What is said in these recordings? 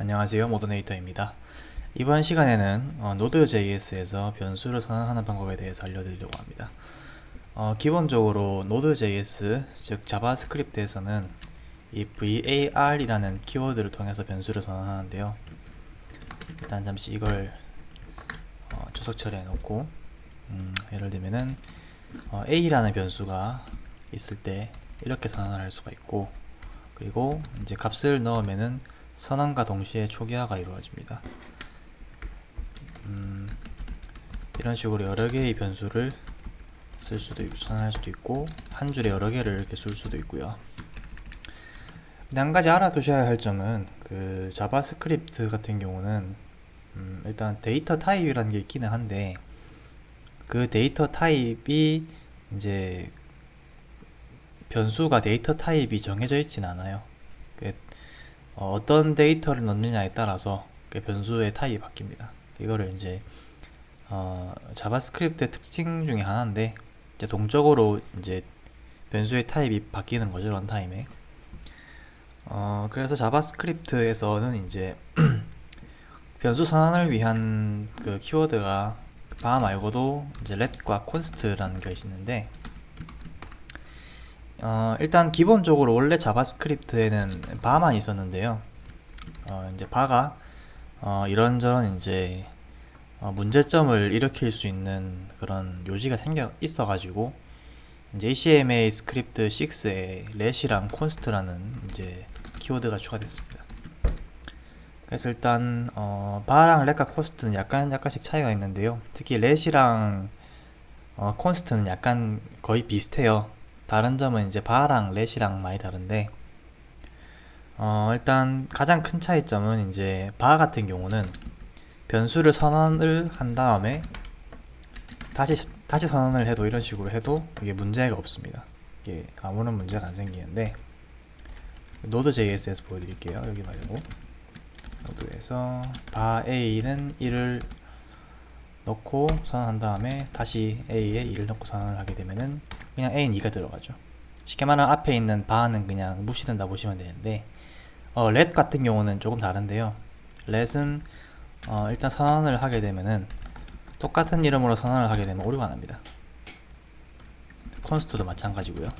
안녕하세요 모더네이터입니다. 이번 시간에는 어, Node.js에서 변수를 선언하는 방법에 대해서 알려드리려고 합니다. 어, 기본적으로 Node.js 즉 자바스크립트에서는 이 var이라는 키워드를 통해서 변수를 선언하는데요. 일단 잠시 이걸 어, 주석 처리해 놓고 음, 예를 들면은 어, a라는 변수가 있을 때 이렇게 선언을 할 수가 있고 그리고 이제 값을 넣으면은 선언과 동시에 초기화가 이루어집니다. 음, 이런 식으로 여러 개의 변수를 쓸 수도 있고 선언할 수도 있고 한 줄에 여러 개를 이렇게 쓸 수도 있고요. 한 가지 알아두셔야 할 점은 그 자바스크립트 같은 경우는 음, 일단 데이터 타입이라는 게 있기는 한데 그 데이터 타입이 이제 변수가 데이터 타입이 정해져 있진 않아요. 그 어, 어떤 데이터를 넣느냐에 따라서 그 변수의 타입이 바뀝니다. 이거를 이제 어, 자바스크립트의 특징 중에 하나인데 이제 동적으로 이제 변수의 타입이 바뀌는 거죠 런타임에. 어, 그래서 자바스크립트에서는 이제 변수 선언을 위한 그 키워드가 바 말고도 이제 let과 const라는 것이 있는데 어, 일단 기본적으로 원래 자바스크립트에는 바만 있었는데요. 어, 이제 바가 어, 이런저런 이제 어, 문제점을 일으킬 수 있는 그런 요지가 생겨 있어가지고 이제 HTML 스크립트 6에 let이랑 const라는 이제 키워드가 추가됐습니다. 그래서 일단 어, 바랑 let과 const는 약간 약간씩 차이가 있는데요. 특히 let이랑 어, const는 약간 거의 비슷해요. 다른 점은 이제 바랑 렛이랑 많이 다른데 어, 일단 가장 큰 차이점은 이제 바 같은 경우는 변수를 선언을 한 다음에 다시 다시 선언을 해도 이런 식으로 해도 이게 문제가 없습니다. 이게 아무런 문제가 안 생기는데 노드.js에서 보여드릴게요. 여기 말고 노드에서 바 a는 1을 넣고 선언한 다음에 다시 a에 2를 넣고 선언을 하게 되면은 그냥 a는 2가 들어가죠. 쉽게 말하면 앞에 있는 바는 그냥 무시된다 보시면 되는데 어, let 같은 경우는 조금 다른데요. let은 어, 일단 선언을 하게 되면은 똑같은 이름으로 선언을 하게 되면 오류가 납니다. const도 마찬가지고요.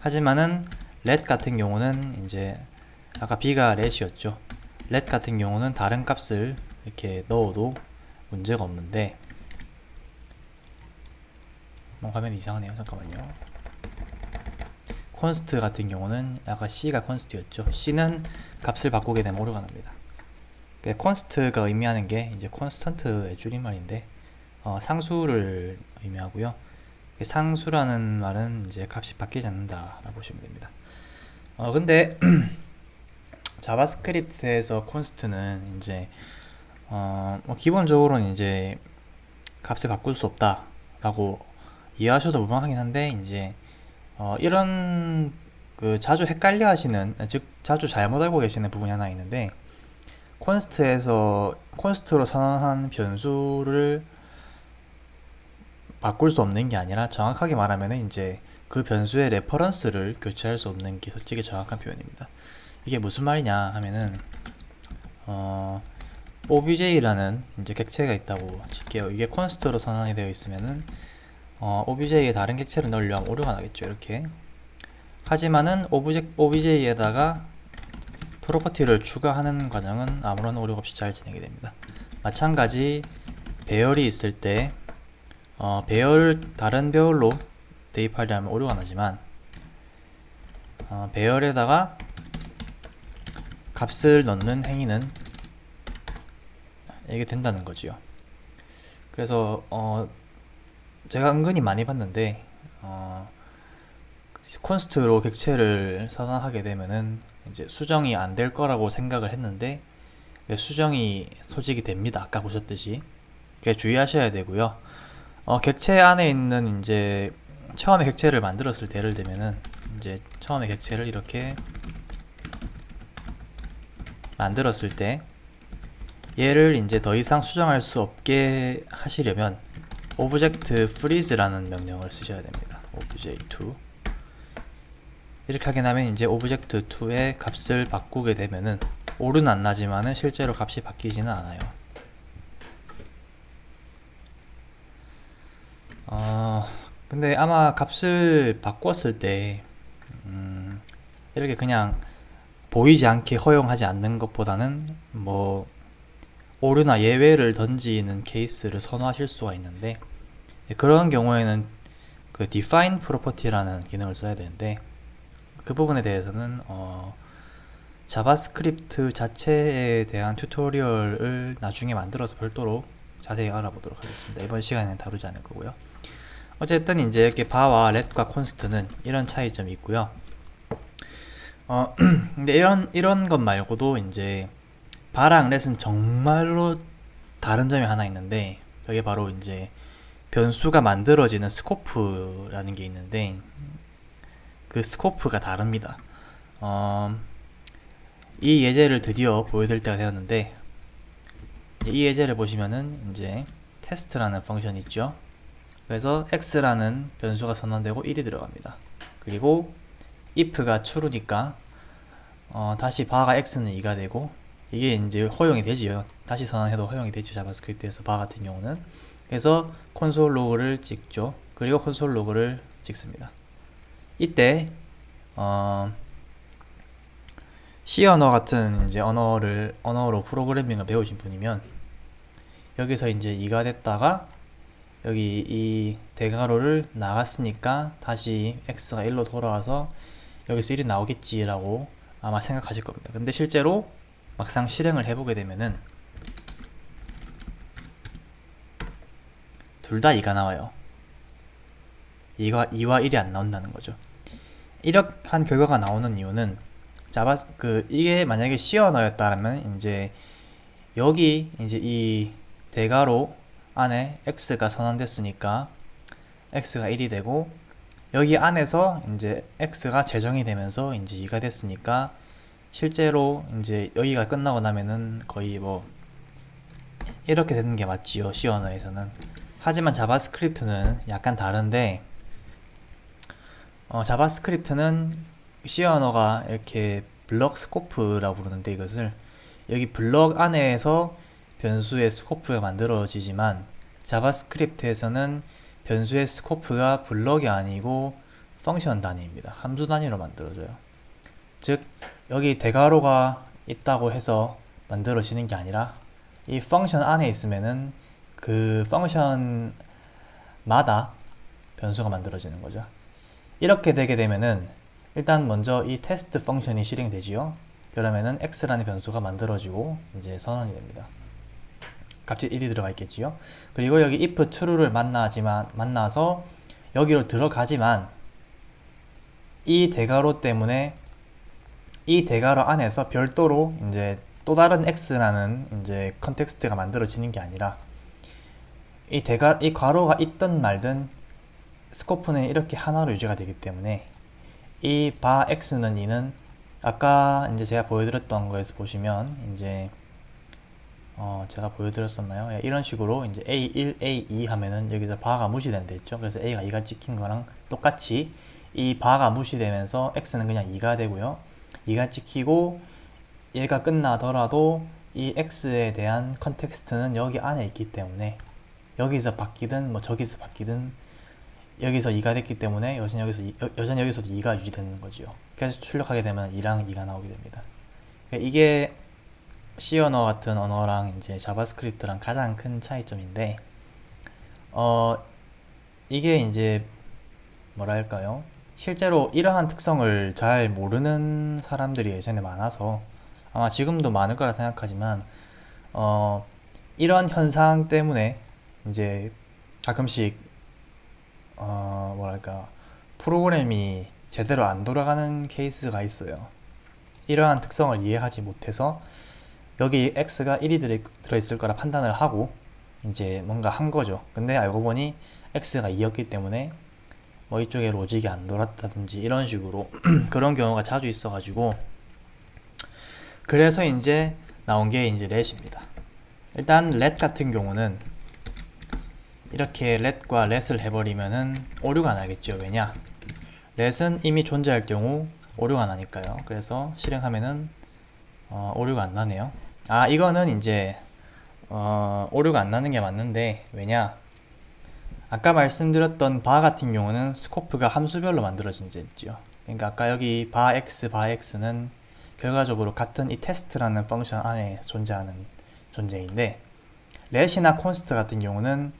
하지만은 let 같은 경우는 이제 아까 b가 let이었죠. let 같은 경우는 다른 값을 이렇게 넣어도 문제가 없는데 어, 화면이 이상하네요. 잠깐만요. const 같은 경우는 아까 c가 const였죠. c는 값을 바꾸게 되면 오류가 납니다. 그 const가 의미하는 게 이제 constant의 줄임말인데 어, 상수를 의미하고요. 그 상수라는 말은 이제 값이 바뀌지 않는다라고 보시면 됩니다. 어 근데 자바스크립트에서 const는 이제 어, 뭐 기본적으로는 이제 값을 바꿀 수 없다라고 이해하셔도 무방하긴 한데 이제 어, 이런 그 자주 헷갈려 하시는 즉 자주 잘못 알고 계시는 부분이 하나 있는데 콘스트에서 콘스트로 선언한 변수를 바꿀 수 없는 게 아니라 정확하게 말하면은 이제 그 변수의 레퍼런스를 교체할 수 없는 게 솔직히 정확한 표현입니다. 이게 무슨 말이냐 하면은 어 obj라는 이제 객체가 있다고 칠게요. 이게 콘스트로 선언이 되어 있으면은 어, OBJ에 다른 객체를 넣으려 면 오류가 나겠죠. 이렇게. 하지만은 OBJ, OBJ에다가 프로퍼티를 추가하는 과정은 아무런 오류 없이 잘 진행이 됩니다. 마찬가지 배열이 있을 때 어, 배열 다른 배열로 대입하려면 오류가 나지만 어, 배열에다가 값을 넣는 행위는 이게 된다는 거지요. 그래서 어, 제가 은근히 많이 봤는데 어, 콘스트로 객체를 선언하게 되면은 이제 수정이 안 될 거라고 생각을 했는데 수정이 솔직히 됩니다. 아까 보셨듯이 주의하셔야 되고요. 어, 객체 안에 있는 이제 처음에 객체를 만들었을 때 예를 들면은 이제 처음에 객체를 이렇게 만들었을 때 얘를 이제 더 이상 수정할 수 없게 하시려면 object freeze라는 명령을 쓰셔야 됩니다. obj2 이렇게 하게 되면 이제 오브젝트 2의 값을 바꾸게 되면은 오류는 안 나지만은 실제로 값이 바뀌지는 않아요. 어, 근데 아마 값을 바꿨을 때, 음, 이렇게 그냥 보이지 않게 허용하지 않는 것보다는 뭐, 오류나 예외를 던지는 케이스를 선호하실 수가 있는데, 그런 경우에는 그 define property라는 기능을 써야 되는데, 그 부분에 대해서는, 어, 자바스크립트 자체에 대한 튜토리얼을 나중에 만들어서 별도로 자세히 알아보도록 하겠습니다. 이번 시간에는 다루지 않을 거고요. 어쨌든 이제 이렇게 바와 렛과 콘스트는 이런 차이점이 있고요. 어, 근데 이런 이런 것 말고도 이제 바랑 렛은 정말로 다른 점이 하나 있는데 그게 바로 이제 변수가 만들어지는 스코프라는 게 있는데 그 스코프가 다릅니다. 어, 이 예제를 드디어 보여드릴 때가 되었는데 이 예제를 보시면은 이제 테스트라는 펑션이 있죠. 그래서 x라는 변수가 선언되고 1이 들어갑니다. 그리고 if가 true니까 어, 다시 바가 x는 2가 되고 이게 이제 허용이 되지요. 다시 선언해도 허용이 되죠. 자바스크립트에서 바 같은 경우는 그래서 콘솔 로그를 찍죠. 그리고 콘솔 로그를 찍습니다. 이때 어, C 언어 같은 이제 언어를 언어로 프로그래밍을 배우신 분이면 여기서 이제 2가 됐다가 여기 이 대괄호를 나갔으니까 다시 x가 1로 돌아와서 여기서 1이 나오겠지라고 아마 생각하실 겁니다. 근데 실제로 막상 실행을 해보게 되면은 둘 다 2가 나와요. 2가, 2와 1이 안 나온다는 거죠. 이렇게 한 결과가 나오는 이유는 자바 그 이게 만약에 C 언어였다면 이제 여기 이제 이 대괄호 안에 x가 선언됐으니까 x가 1이 되고 여기 안에서 이제 x가 재정이 되면서 이제 2가 됐으니까 실제로 이제 여기가 끝나고 나면은 거의 뭐 이렇게 되는 게 맞지요 C 언어에서는 하지만 자바스크립트는 약간 다른데 어, 자바스크립트는 C 언어가 이렇게 블럭 스코프라고 부르는데 이것을 여기 블럭 안에서 변수의 스코프가 만들어지지만 자바스크립트에서는 변수의 스코프가 블럭이 아니고 펑션 단위입니다. 함수 단위로 만들어져요. 즉 여기 대괄호가 있다고 해서 만들어지는 게 아니라 이 펑션 안에 있으면은 그 펑션마다 변수가 만들어지는 거죠. 이렇게 되게 되면은 일단 먼저 이 테스트 펑션이 실행되지요. 그러면은 x라는 변수가 만들어지고 이제 선언이 됩니다. 값이 1이 들어가 있겠지요. 그리고 여기 if true를 만나지만 만나서 여기로 들어가지만 이 대괄호 때문에 이 대괄호 안에서 별도로 이제 또 다른 x라는 이제 컨텍스트가 만들어지는 게 아니라 이 대괄 이 괄호가 있든 말든 스코프는 이렇게 하나로 유지가 되기 때문에 이 바 x는 2는 아까 이제 제가 보여드렸던 거에서 보시면 이제 어 제가 보여드렸었나요? 예, 이런 식으로 이제 A1, A2 하면은 여기서 바가 무시된다 했죠. 그래서 A가 2가 찍힌 거랑 똑같이 이 바가 무시되면서 X는 그냥 2가 되고요. 2가 찍히고 얘가 끝나더라도 이 X에 대한 컨텍스트는 여기 안에 있기 때문에 여기서 바뀌든 뭐 저기서 바뀌든 여기서 2가 됐기 때문에 여전히 여기서 이- 여, 여전히 여기서도 2가 유지되는 거죠. 그래서 출력하게 되면 2랑 2가 나오게 됩니다. 그러니까 이게 C 언어 같은 언어랑 이제 자바스크립트랑 가장 큰 차이점인데 어 이게 이제 뭐랄까요? 실제로 이러한 특성을 잘 모르는 사람들이 예전에 많아서 아마 지금도 많을 거라 생각하지만 어 이런 현상 때문에 이제 가끔씩 어 뭐랄까 프로그램이 제대로 안 돌아가는 케이스가 있어요. 이러한 특성을 이해하지 못해서 여기 x가 1이 들어 있을 거라 판단을 하고 이제 뭔가 한 거죠. 근데 알고 보니 x가 2였기 때문에 뭐 이쪽에 로직이 안 돌았다든지 이런 식으로 그런 경우가 자주 있어가지고 그래서 이제 나온 게 이제 렛입니다. 일단 렛 같은 경우는 이렇게 렛과 렛을 해버리면은 오류가 나겠죠. 왜냐? 렛은 이미 존재할 경우 오류가 나니까요. 그래서 실행하면은 어, 오류가 안 나네요. 아 이거는 이제 어, 오류가 안 나는 게 맞는데 왜냐? 아까 말씀드렸던 바 같은 경우는 스코프가 함수별로 만들어진 게 있죠. 그러니까 아까 여기 바 x, 바 x는 결과적으로 같은 이 테스트라는 펑션 안에 존재하는 존재인데 렛이나 콘스트 같은 경우는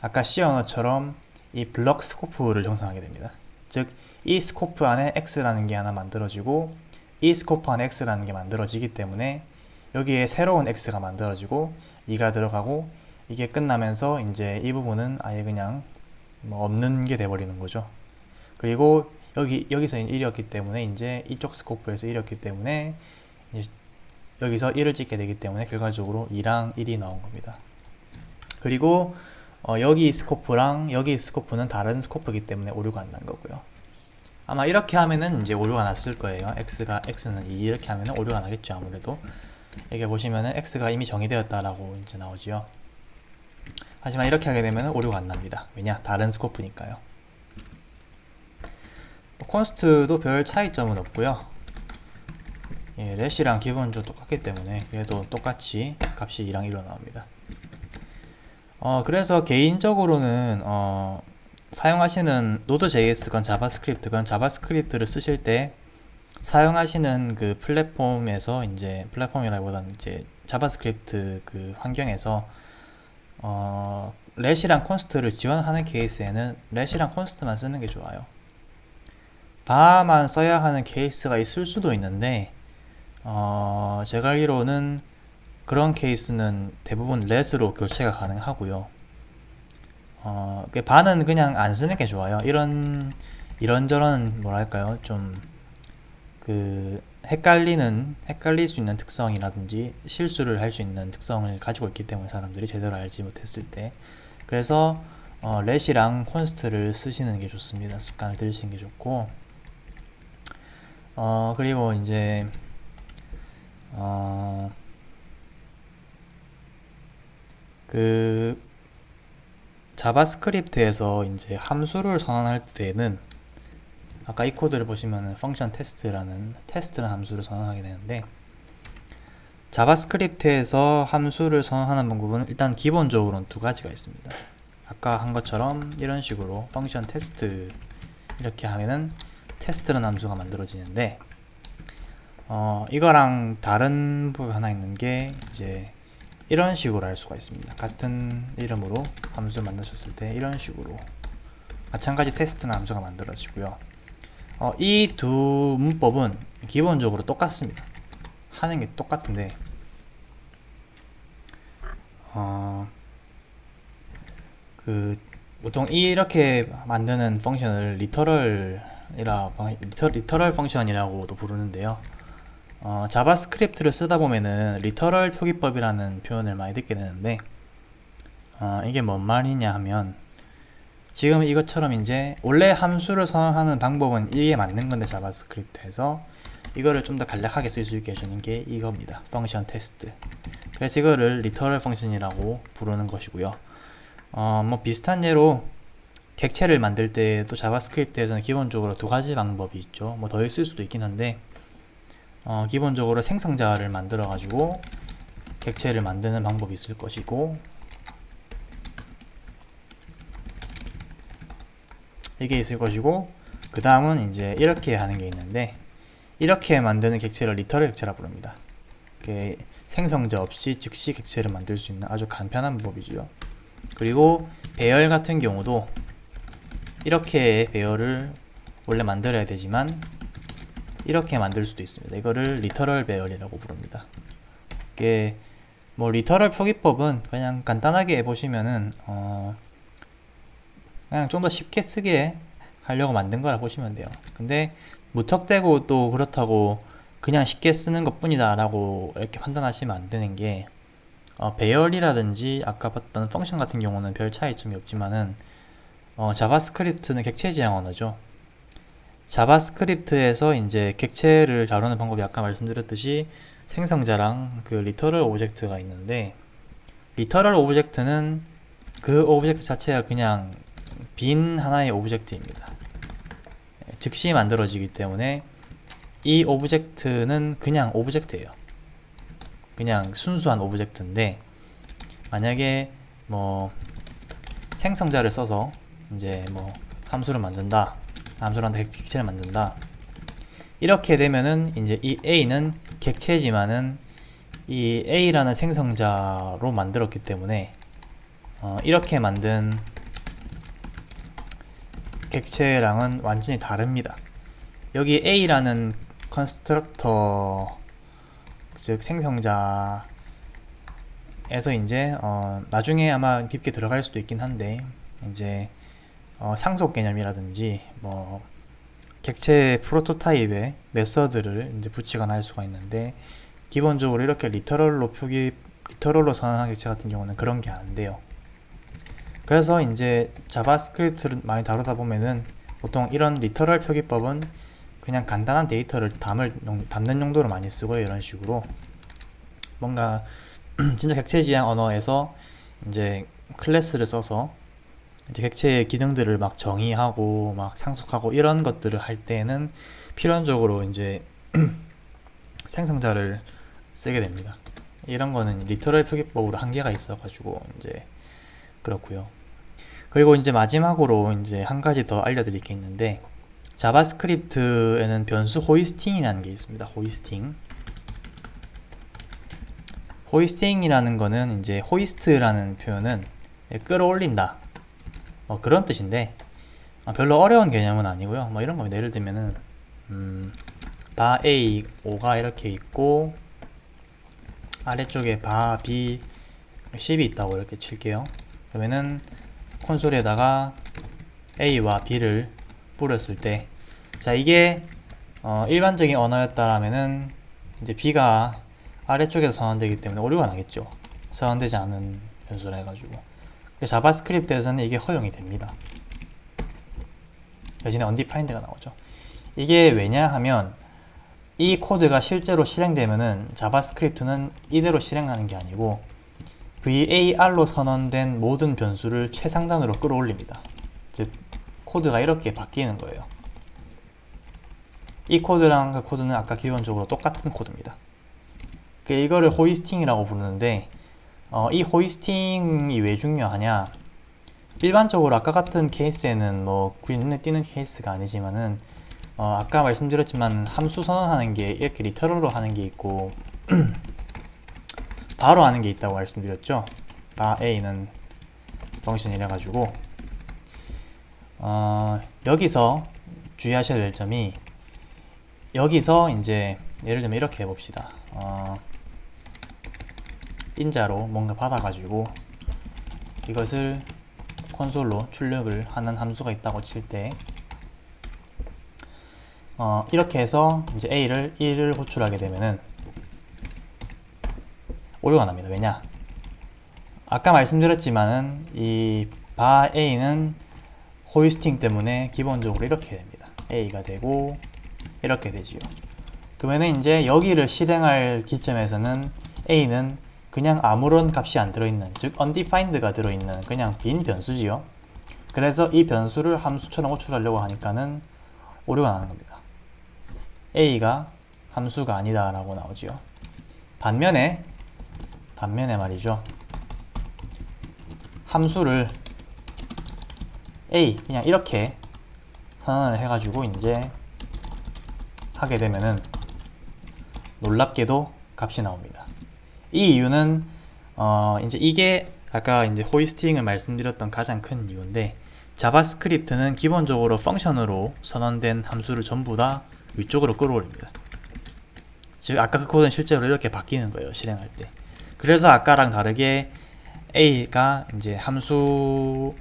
아까 C 언어처럼 이 블럭 스코프를 형성하게 됩니다. 즉, 이 스코프 안에 x라는 게 하나 만들어지고 이 스코프 안에 x라는 게 만들어지기 때문에 여기에 새로운 x가 만들어지고 2가 들어가고 이게 끝나면서 이제 이 부분은 아예 그냥 뭐 없는 게 돼버리는 거죠. 그리고 여기 여기서 1이었기 때문에 이제 이쪽 스코프에서 1이었기 때문에 여기서 1을 찍게 되기 때문에 결과적으로 2랑 1이 나온 겁니다. 그리고 어, 여기 스코프랑 여기 스코프는 다른 스코프이기 때문에 오류가 안 난 거고요. 아마 이렇게 하면은 이제 오류가 났을 거예요. x가 x는 2 이렇게 하면은 오류가 나겠죠 아무래도. 여기 보시면은 x가 이미 정의되었다라고 이제 나오지요. 하지만 이렇게 하게 되면 오류가 안 납니다. 왜냐? 다른 스코프니까요. 뭐 콘스트도 별 차이점은 없고요. 예, 렛이랑 기본적으로 똑같기 때문에 얘도 똑같이 값이 2랑 1로 나옵니다. 어, 그래서 개인적으로는 어, 사용하시는 노드.js건 자바스크립트건 자바스크립트를 쓰실 때 사용하시는 그 플랫폼에서 이제 플랫폼이라기보다는 이제 자바스크립트 그 환경에서 어, 렛이랑 콘스트를 지원하는 케이스에는 렛이랑 콘스트만 쓰는 게 좋아요. 바만 써야 하는 케이스가 있을 수도 있는데 어, 제가 알기로는 그런 케이스는 대부분 렛으로 교체가 가능하고요. 어, 그 바는 그냥 안 쓰는 게 좋아요. 이런 이런저런 뭐랄까요 좀 그 헷갈리는 헷갈릴 수 있는 특성이라든지 실수를 할 수 있는 특성을 가지고 있기 때문에 사람들이 제대로 알지 못했을 때 그래서 어, 렛이랑 콘스트를 쓰시는 게 좋습니다. 습관을 들이시는 게 좋고 어 그리고 이제 어, 그 자바스크립트에서 이제 함수를 선언할 때는 아까 이 코드를 보시면은 펑션 테스트라는 테스트라는 함수를 선언하게 되는데 자바스크립트에서 함수를 선언하는 방법은 일단 기본적으로는 두 가지가 있습니다. 아까 한 것처럼 이런 식으로 펑션 테스트 이렇게 하면은 테스트라는 함수가 만들어지는데 어, 이거랑 다른 부분 하나 있는 게 이제 이런 식으로 할 수가 있습니다. 같은 이름으로 함수 만드셨을 때 이런 식으로 마찬가지 테스트나 함수가 만들어지고요. 어, 이 두 문법은 기본적으로 똑같습니다. 하는 게 똑같은데 어, 그 보통 이렇게 만드는 펑션을 리터럴이라 리터, 리터럴 펑션이라고도 부르는데요. 어, 자바스크립트를 쓰다 보면은 리터럴 표기법이라는 표현을 많이 듣게 되는데 어, 이게 뭔 말이냐 하면 지금 이것처럼 이제 원래 함수를 선언하는 방법은 이게 맞는 건데 자바스크립트에서 이거를 좀 더 간략하게 쓸 수 있게 해주는 게 이겁니다. 펑션 테스트. 그래서 이거를 리터럴 펑션이라고 부르는 것이고요. 어, 뭐 비슷한 예로 객체를 만들 때도 자바스크립트에서는 기본적으로 두 가지 방법이 있죠. 뭐 더 있을 수도 있긴 한데 어, 기본적으로 생성자를 만들어 가지고 객체를 만드는 방법이 있을 것이고 이게 있을 것이고 그 다음은 이제 이렇게 하는 게 있는데 이렇게 만드는 객체를 리터럴 객체라 부릅니다. 그 생성자 없이 즉시 객체를 만들 수 있는 아주 간편한 방법이죠. 그리고 배열 같은 경우도 이렇게 배열을 원래 만들어야 되지만 이렇게 만들 수도 있습니다. 이거를 리터럴 배열이라고 부릅니다. 이게 뭐 리터럴 표기법은 그냥 간단하게 해보시면은 어 그냥 좀 더 쉽게 쓰게 하려고 만든 거라 보시면 돼요. 근데 무턱대고 또 그렇다고 그냥 쉽게 쓰는 것 뿐이다 라고 이렇게 판단하시면 안 되는 게 어, 배열이라든지 아까 봤던 펑션 같은 경우는 별 차이점이 없지만은 어, 자바스크립트는 객체 지향 언어죠. 자바스크립트에서 이제 객체를 다루는 방법이 아까 말씀드렸듯이 생성자랑 그 리터럴 오브젝트가 있는데 리터럴 오브젝트는 그 오브젝트 자체가 그냥 빈 하나의 오브젝트입니다. 즉시 만들어지기 때문에 이 오브젝트는 그냥 오브젝트예요. 그냥 순수한 오브젝트인데 만약에 뭐 생성자를 써서 이제 뭐 함수를 만든다. 함수란 객체를 만든다. 이렇게 되면은 이제 이 A는 객체지만은 이 A라는 생성자로 만들었기 때문에 어, 이렇게 만든 객체랑은 완전히 다릅니다. 여기 A라는 컨스트럭터 즉 생성자에서 이제 어, 나중에 아마 깊게 들어갈 수도 있긴 한데 이제 어, 상속 개념이라든지 뭐 객체 프로토타입의 메서드를 이제 붙이거나 할 수가 있는데 기본적으로 이렇게 리터럴로 표기 리터럴로 선언한 객체 같은 경우는 그런 게 안 돼요. 그래서 이제 자바스크립트를 많이 다루다 보면은 보통 이런 리터럴 표기법은 그냥 간단한 데이터를 담을 용- 담는 용도로 많이 쓰고 이런 식으로 뭔가 진짜 객체 지향 언어에서 이제 클래스를 써서 이제 객체의 기능들을 막 정의하고 막 상속하고 이런 것들을 할 때는 필연적으로 이제 생성자를 쓰게 됩니다. 이런 거는 리터럴 표기법으로 한계가 있어가지고 이제 그렇고요. 그리고 이제 마지막으로 이제 한 가지 더 알려드릴 게 있는데 자바스크립트에는 변수 호이스팅이라는 게 있습니다. 호이스팅. 호이스팅이라는 거는 이제 호이스트라는 표현은 끌어올린다. 뭐 그런 뜻인데 어, 별로 어려운 개념은 아니고요. 뭐 이런 거 예를 들면은 음, 바 A, 5가 이렇게 있고 아래쪽에 바 B, 10이 있다고 이렇게 칠게요. 그러면은 콘솔에다가 A와 B를 뿌렸을 때, 자 이게 어, 일반적인 언어였다라면은 이제 B가 아래쪽에서 선언되기 때문에 오류가 나겠죠. 선언되지 않은 변수라 해가지고. 자바스크립트에서는 이게 허용이 됩니다. 대신에 undefined가 나오죠. 이게 왜냐 하면 이 코드가 실제로 실행되면은 자바스크립트는 이대로 실행하는 게 아니고 var로 선언된 모든 변수를 최상단으로 끌어올립니다. 즉 코드가 이렇게 바뀌는 거예요. 이 코드랑 그 코드는 아까 기본적으로 똑같은 코드입니다. 그 이거를 호이스팅이라고 부르는데 어, 이 호이스팅이 왜 중요하냐? 일반적으로 아까 같은 케이스에는 뭐 굳이 눈에 띄는 케이스가 아니지만은 어, 아까 말씀드렸지만 함수 선언하는 게 이렇게 리터럴로 하는 게 있고 바로 하는 게 있다고 말씀드렸죠. 바 a는 펑션이라 가지고 어, 여기서 주의하셔야 될 점이 여기서 이제 예를 들면 이렇게 해봅시다. 어, 인자로 뭔가 받아가지고 이것을 콘솔로 출력을 하는 함수가 있다고 칠때 어, 이렇게 해서 이제 a를 1을 호출하게 되면은 오류가 납니다. 왜냐? 아까 말씀드렸지만은 이 바 a는 호이스팅 때문에 기본적으로 이렇게 됩니다. a가 되고 이렇게 되지요. 그러면은 이제 여기를 실행할 기점에서는 a는 그냥 아무런 값이 안 들어있는 즉 undefined가 들어있는 그냥 빈 변수지요. 그래서 이 변수를 함수처럼 호출하려고 하니까는 오류가 나는 겁니다. a가 함수가 아니다 라고 나오지요. 반면에 반면에 말이죠. 함수를 a 그냥 이렇게 선언을 해가지고 이제 하게 되면은 놀랍게도 값이 나옵니다. 이 이유는 어 이제 이게 아까 이제 호이스팅을 말씀드렸던 가장 큰 이유인데 자바스크립트는 기본적으로 펑션으로 선언된 함수를 전부 다 위쪽으로 끌어올립니다. 즉 아까 그 코드는 실제로 이렇게 바뀌는 거예요 실행할 때. 그래서 아까랑 다르게 a가 이제 함수라는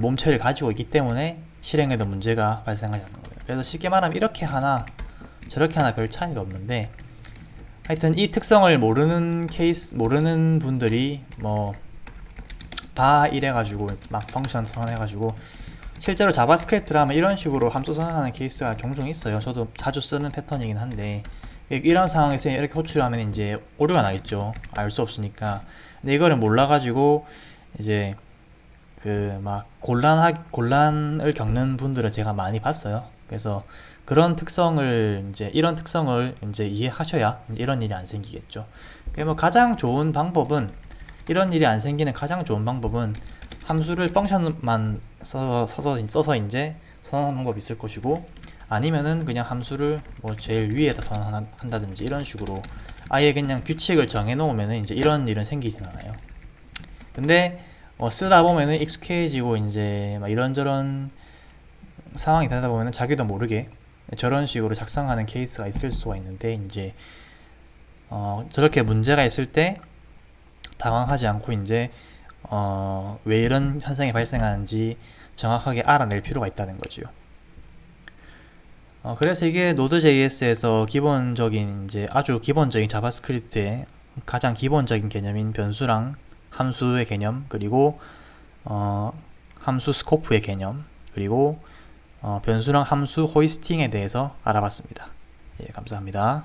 몸체를 가지고 있기 때문에 실행에도 문제가 발생하지 않는 거예요. 그래서 쉽게 말하면 이렇게 하나 저렇게 하나 별 차이가 없는데 하여튼 이 특성을 모르는 케이스 모르는 분들이 뭐 바 이래 가지고 막 펑션 선언해 가지고 실제로 자바스크립트라면 이런 식으로 함수 선언하는 케이스가 종종 있어요. 저도 자주 쓰는 패턴이긴 한데 이런 상황에서 이렇게 호출하면 이제 오류가 나겠죠. 알 수 없으니까. 근데 이거를 몰라가지고 이제 그 막 곤란하 곤란을 겪는 분들을 제가 많이 봤어요. 그래서 그런 특성을 이제 이런 특성을 이제 이해하셔야 이제 이런 일이 안 생기겠죠. 그뭐 가장 좋은 방법은 이런 일이 안 생기는 가장 좋은 방법은 함수를 펑션만 써서 써서, 써서 이제 선언하는 방법이 있을 것이고 아니면은 그냥 함수를 뭐 제일 위에다 선언한다든지 이런 식으로 아예 그냥 규칙을 정해 놓으면은 이제 이런 일은 생기진 않아요. 근데 어, 쓰다 보면은 익숙해지고 이제 막 이런저런 상황이 되다 보면은 자기도 모르게 저런 식으로 작성하는 케이스가 있을 수가 있는데 이제 어, 저렇게 문제가 있을 때 당황하지 않고 이제 어, 왜 이런 현상이 발생하는지 정확하게 알아낼 필요가 있다는 거죠. 어, 그래서 이게 Node.js에서 기본적인 이제 아주 기본적인 자바스크립트의 가장 기본적인 개념인 변수랑 함수의 개념 그리고 어, 함수 스코프의 개념 그리고 어, 변수랑 함수 호이스팅에 대해서 알아봤습니다. 예, 감사합니다.